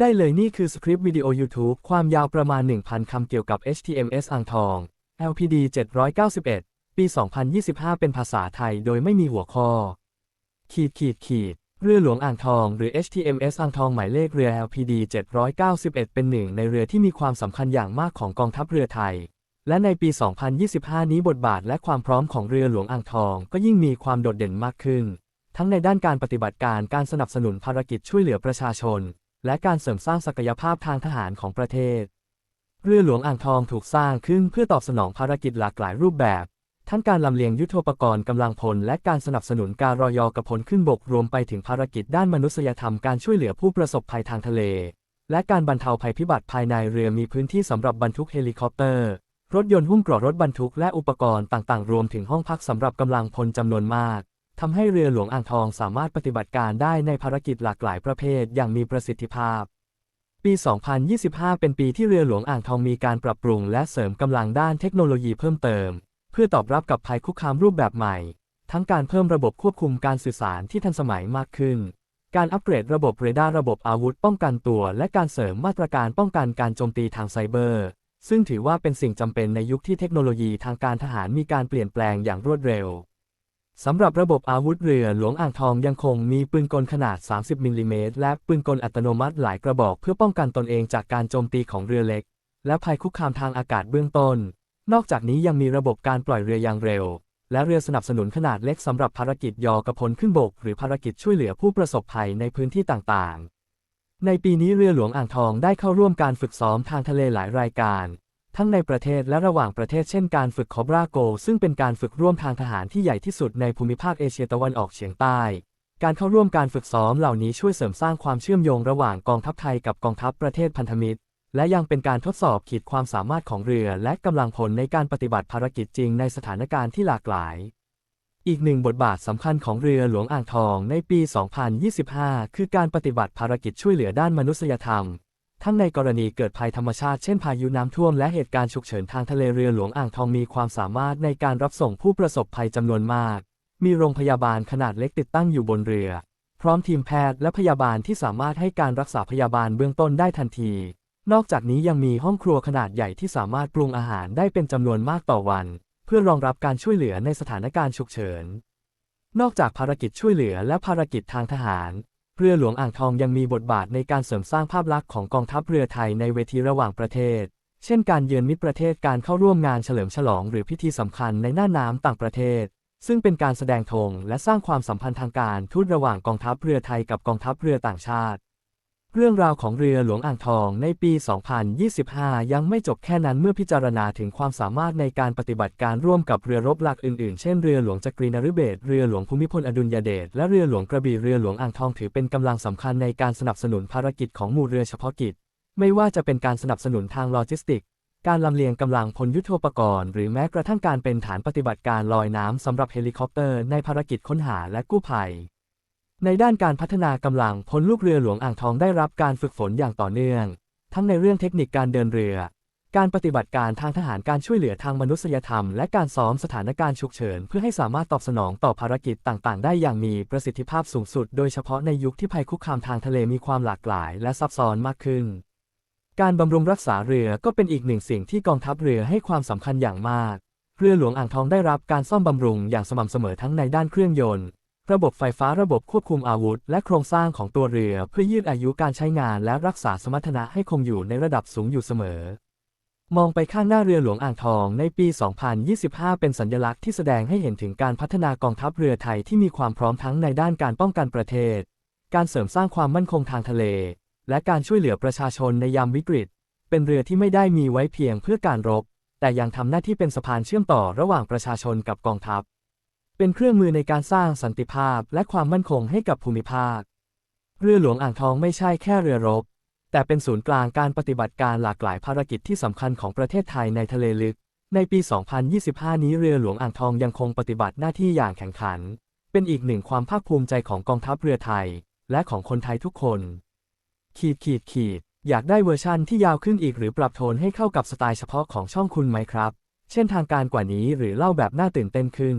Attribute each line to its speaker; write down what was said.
Speaker 1: ได้เลยนี่คือสคริปต์วิดีโอ YouTube ความยาวประมาณ 1,000 คำเกี่ยวกับ HTMS อ่างทอง LPD 791 ปี 2025 เป็นภาษาไทยโดยไม่มีหัวข้อ ขีดขีดขีดเรือหลวงอ่างทองหรือ HTMS อ่างทองหมายเลขเรือ LPD 791 เป็นหนึ่งในเรือที่มีความสำคัญอย่างมากของกองทัพเรือไทย และในปี 2025 นี้บทบาทและความพร้อมของเรือหลวงอ่างทองก็ยิ่งมีความโดดเด่นมากขึ้น ทั้งในด้านการปฏิบัติการการสนับสนุนภารกิจช่วยเหลือประชาชน และการเสริมสร้างศักยภาพทางทหารของประเทศ เรือหลวงอ่างทองถูกสร้างขึ้นเพื่อตอบสนองภารกิจหลากหลายรูปแบบ ทั้งการลำเลียงยุทโธปกรณ์กำลังพล และการสนับสนุนการรอยอกระพลขึ้นบกรวมไปถึงภารกิจด้านมนุษยธรรมการช่วยเหลือผู้ประสบภัยทางทะเล และการบรรเทาภัยพิบัติภายในเรือมีพื้นที่สำหรับบรรทุกเฮลิคอปเตอร์ รถยนต์หุ้มเกราะรถบรรทุกและอุปกรณ์ต่างๆ รวมถึงห้องพักสำหรับกำลังพลจำนวนมาก ทำให้เรือหลวงอ่างทองสามารถปฏิบัติการได้ในภารกิจหลากหลายประเภทอย่างมีประสิทธิภาพ ปี 2025 เป็นปีที่เรือหลวงอ่างทองมีการปรับปรุงและเสริมกำลังด้านเทคโนโลยีเพิ่มเติม เพื่อตอบรับกับภัยคุกคามรูปแบบใหม่ ทั้งการเพิ่มระบบควบคุมการสื่อสารที่ทันสมัยมากขึ้น การอัปเกรดระบบเรดาร์ระบบอาวุธป้องกันตัว และการเสริมมาตรการป้องกันการโจมตีทางไซเบอร์ ซึ่งถือว่าเป็นสิ่งจำเป็นในยุคที่เทคโนโลยีทางการทหารมีการเปลี่ยนแปลงอย่างรวดเร็ว สำหรับระบบอาวุธเรือหลวงอ่างทองยังคงมีปืนกลขนาด 30มิลลิเมตรและปืนกลอัตโนมัติหลายกระบอกเพื่อป้องกันตนเองจากการโจมตีของเรือเล็ก และภัยคุกคามทางอากาศเบื้องต้น นอกจากนี้ยังมีระบบการปล่อยเรืออย่างเร็ว และเรือสนับสนุนขนาดเล็กสำหรับภารกิจยอกระพลขึ้นบก หรือภารกิจช่วยเหลือผู้ประสบภัยในพื้นที่ต่างๆ ในปีนี้เรือหลวงอ่างทองได้เข้าร่วมการฝึกซ้อมทางทะเลหลายรายการ ทั้งในประเทศและระหว่างประเทศเช่นการฝึกคอบราโก ซึ่งเป็นการฝึกร่วมทางทหารที่ใหญ่ที่สุดในภูมิภาคเอเชียตะวันออกเฉียงใต้ การเข้าร่วมการฝึกซ้อมเหล่านี้ช่วยเสริมสร้างความเชื่อมโยงระหว่างกองทัพไทยกับกองทัพประเทศพันธมิตร และยังเป็นการทดสอบขีดความสามารถของเรือและกำลังพลในการปฏิบัติภารกิจจริงในสถานการณ์ที่หลากหลายอีกหนึ่งบทบาทสำคัญของเรือหลวงอ่างทองในปี 2025 คือการปฏิบัติภารกิจช่วยเหลือด้านมนุษยธรรม ทั้งในกรณีเกิดภัยธรรมชาติเช่นพายุน้ำท่วมและเหตุการณ์ฉุกเฉินทางทะเลเรือหลวงอ่างทองมีความสามารถในการรับส่งผู้ประสบภัยจำนวนมาก มีโรงพยาบาลขนาดเล็กติดตั้งอยู่บนเรือ พร้อมทีมแพทย์และพยาบาลที่สามารถให้การรักษาพยาบาลเบื้องต้นได้ทันที นอกจากนี้ยังมีห้องครัวขนาดใหญ่ที่สามารถปรุงอาหารได้เป็นจำนวนมากต่อวัน เพื่อรองรับการช่วยเหลือในสถานการณ์ฉุกเฉิน นอกจากภารกิจช่วยเหลือและภารกิจทางทหาร เรือหลวงอ่างทองยังมีบทบาทในการเสริมสร้างภาพลักษณ์ของกองทัพเรือไทยในเวทีระหว่างประเทศ เช่นการเยือนมิตรประเทศการเข้าร่วมงานเฉลิมฉลองหรือพิธีสำคัญในหน้าน้ำต่างประเทศ ซึ่งเป็นการแสดงธงและสร้างความสัมพันธ์ทางการทูตระหว่างกองทัพเรือไทยกับกองทัพเรือต่างชาติ เรื่องราวของเรือหลวงอ่างทองในปี 2025 ยังไม่จบแค่นั้นเมื่อพิจารณาถึงความสามารถในการปฏิบัติการร่วมกับเรือรบหลักอื่นๆ เช่นเรือหลวงจักรีนฤเบศรเรือหลวงภูมิพลอดุลยเดช และเรือหลวงกระบี่เรือหลวงอ่างทองถือเป็นกำลังสำคัญในการสนับสนุนภารกิจของหมู่เรือเฉพาะกิจ ไม่ว่าจะเป็นการสนับสนุนทางโลจิสติก การลำเลียงกำลังพลยุทโธปกรณ์ หรือแม้กระทั่งการเป็นฐานปฏิบัติการลอยน้ำสำหรับเฮลิคอปเตอร์ในภารกิจค้นหาและกู้ภัย ในด้านการพัฒนากำลังพลลูกเรือหลวงอ่างทองได้รับการฝึกฝนอย่างต่อเนื่อง ทั้งในเรื่องเทคนิคการเดินเรือ การปฏิบัติการทางทหารการช่วยเหลือทางมนุษยธรรม และการซ้อมสถานการณ์ฉุกเฉิน เพื่อให้สามารถตอบสนองต่อภารกิจต่าง ๆ ได้อย่างมีประสิทธิภาพสูงสุด โดยเฉพาะในยุคที่ภัยคุกคามทางทะเลมีความหลากหลาย และซับซ้อนมากขึ้น การบำรุงรักษาเรือก็เป็นอีกหนึ่งสิ่งที่กองทัพเรือให้ความสำคัญอย่างมาก เรือหลวงอ่างทองได้รับการซ่อมบำรุงอย่างสม่ำเสมอทั้งในด้านเครื่องยนต์ ระบบไฟฟ้าระบบควบคุมอาวุธ และโครงสร้างของตัวเรือเพื่อยืดอายุการใช้งานและรักษาสมรรถนะให้คงอยู่ในระดับสูงอยู่เสมอ มองไปข้างหน้าเรือหลวงอ่างทองในปี 2025 เป็นสัญลักษณ์ที่แสดงให้เห็นถึงการพัฒนากองทัพเรือไทยที่มีความพร้อมทั้งในด้านการป้องกันประเทศ การเสริมสร้างความมั่นคงทางทะเล และการช่วยเหลือประชาชนในยามวิกฤต เป็นเรือที่ไม่ได้มีไว้เพียงเพื่อการรบ แต่ยังทำหน้าที่เป็นสะพานเชื่อมต่อระหว่างประชาชนกับกองทัพ เป็นเครื่องมือในการสร้างสันติภาพและความมั่นคงให้กับภูมิภาค เรือหลวงอ่างทองไม่ใช่แค่เรือรบ แต่เป็นศูนย์กลางการปฏิบัติการหลากหลายภารกิจที่สำคัญของประเทศไทยในทะเลลึก ในปี 2025 นี้เรือหลวงอ่างทองยังคงปฏิบัติหน้าที่อย่างแข็งขัน เป็นอีกหนึ่งความภาคภูมิใจของกองทัพเรือไทย และของคนไทยทุกคน ขีดขีดขีดอยากได้เวอร์ชั่นที่ยาวขึ้นอีกหรือปรับโทนให้เข้ากับสไตล์เฉพาะของช่องคุณไหมครับ เช่นทางการกว่านี้หรือเล่าแบบน่าตื่นเต้นขึ้น